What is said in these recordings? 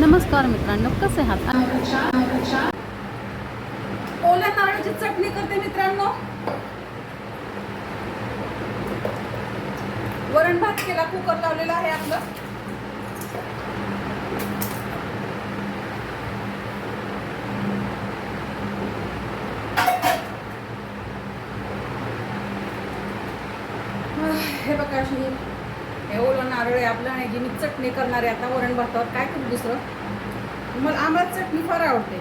नमस्कार मित्रांनो कसे आहात? ओल्या नारळाची चटणी करते मित्रांनो. वरण भात केला कुकर लावलेला आहे आपलं. हे बघा हे ओलं नारळ आहे आपलं आणि जी मी चटणी करणारे आता वरण भातावर काय करू दुसरं? मला आम्हाला चटणी फार आवडते.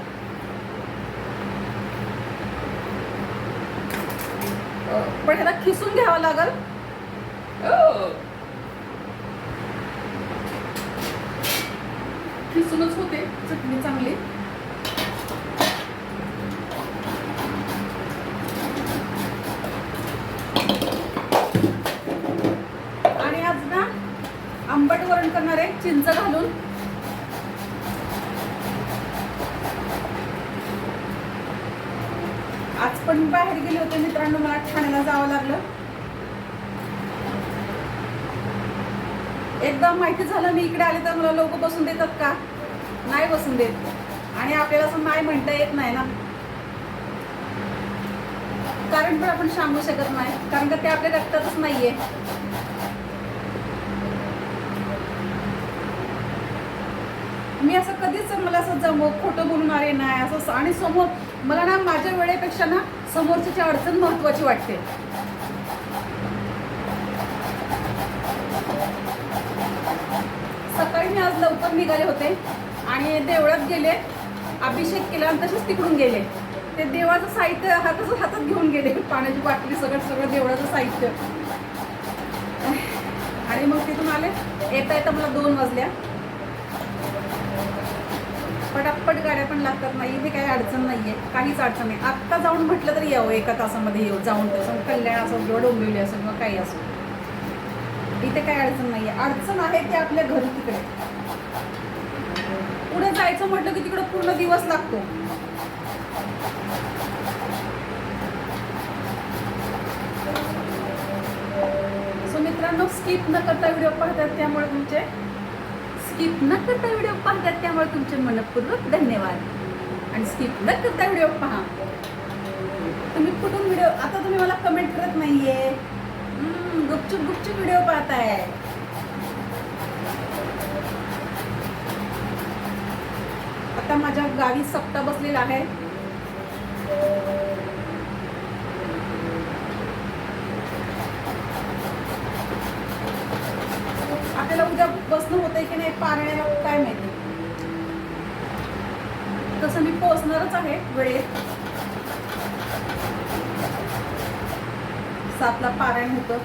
पण ह्याला खिसून घ्यावं लागल. खिसूनच होते चटणी चांगली. आंबट वरण करणार आहे चिंच घालून. आज पण बाहेर गेले होते मित्रांनो मला ठाण्याला जावं लागलं. एकदा माहिती झालं मी इकडे आले तर मला लोक बसून देतात का? नाही बसून देत. आणि आपल्याला असं नाही म्हणता येत नाही ना. कारण पण आपण सांगू शकत नाही. कारण का ते आपल्या रक्तातच नाहीये. मी असं कधीच मला असं जम खोटं बोलून अरे नाही असं आणि समोर मला ना माझ्या वेळेपेक्षा ना समोरची अडचण महत्वाची वाटते. सकाळी मी आज लवकर निघाले होते आणि देवळात गेले. अभिषेक केला आणि तसेच तिकडून गेले. ते देवाचं साहित्य हातच हातात घेऊन गेले. पाण्याची बाटली सगळं सगळं देवळाचं साहित्य. आणि मग तिथून आले. येता येता मला दोन वाजल्या. पटापट गाड्या पण लागतात नाही इथे काही अडचण नाहीये काहीच अडचण नाही. आत्ता जाऊन म्हटलं तरी यावं एका तासामध्ये येऊ जाऊन तसं. कल्याण असो किंवा डोंबिवली असो किंवा काही असो. इथे काही अडचण नाहीये. अडचण आहे ते आपल्या घरी तिकडे. पुढे जायचं म्हटलं की तिकडं पूर्ण दिवस लागतो. सो मित्रांनो स्किप न करता व्हिडिओ पाहतात त्यामुळे तुमचे स्किप न करता व्हिडिओ पाहतात त्यामुळे तुमचे मनपूर्वक धन्यवाद. आणि स्किप न करता व्हिडिओ पहा. तुम्ही कुठून व्हिडिओ आता तुम्ही मला कमेंट करत नाहीये. गुपचूप गुपचूप व्हिडिओ पाहताय. आता माझ्या गावी सप्ताह बसलेला आहे. आपल्याला उद्या बसणं होतंय की नाही पारण्याला काय माहिती. तसं मी पोहोचणारच आहे वेळेत. सातला पारायण होतं.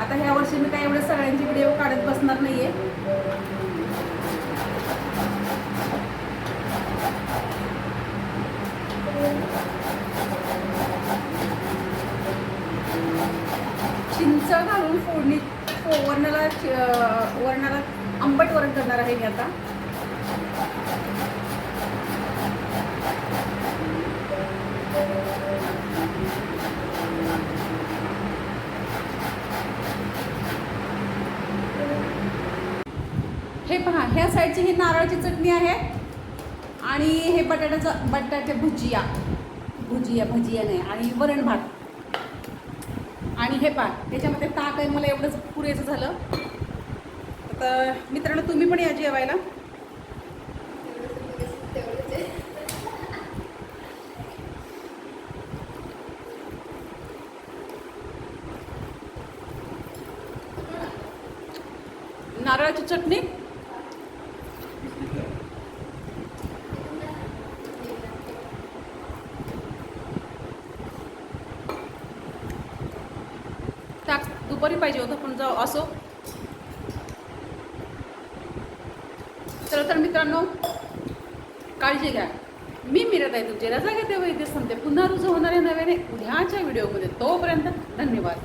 आता ह्या वर्षी मी काय एवढे सगळ्यांचे व्हिडिओ काढत बसणार नाहीये. चिंच घालून फोडणी वरणाला वर्णाला वर्णाला वरणाला आंबट वरण करणार आहे मी आता. हे पहा ह्या साईडची ही नारळाची चटणी आहे आणि हे बटाट्याचं बटाटे भुजिया. भुजिया भजिया नाही आणि वरण भात. आणि हे पा त्याच्यामध्ये ताक आहे मला एवढंच पुरेसं झालं. आता मित्रांनो तुम्ही पण या जेवायला. नारळाची चटणी. ताक दुपारी पाहिजे होतं पण जाऊ असो. चला तर मित्रांनो काळजी घ्या. मी मिरत आहे तुमची रजा घेते वैद्य संते पुन्हा रुजू होणाऱ्या नव्याने उद्याच्या व्हिडिओमध्ये. तोपर्यंत धन्यवाद.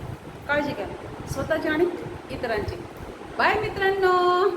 काळजी घ्या. स्वतःची आणि इतरांची. बाय मित्रांनो!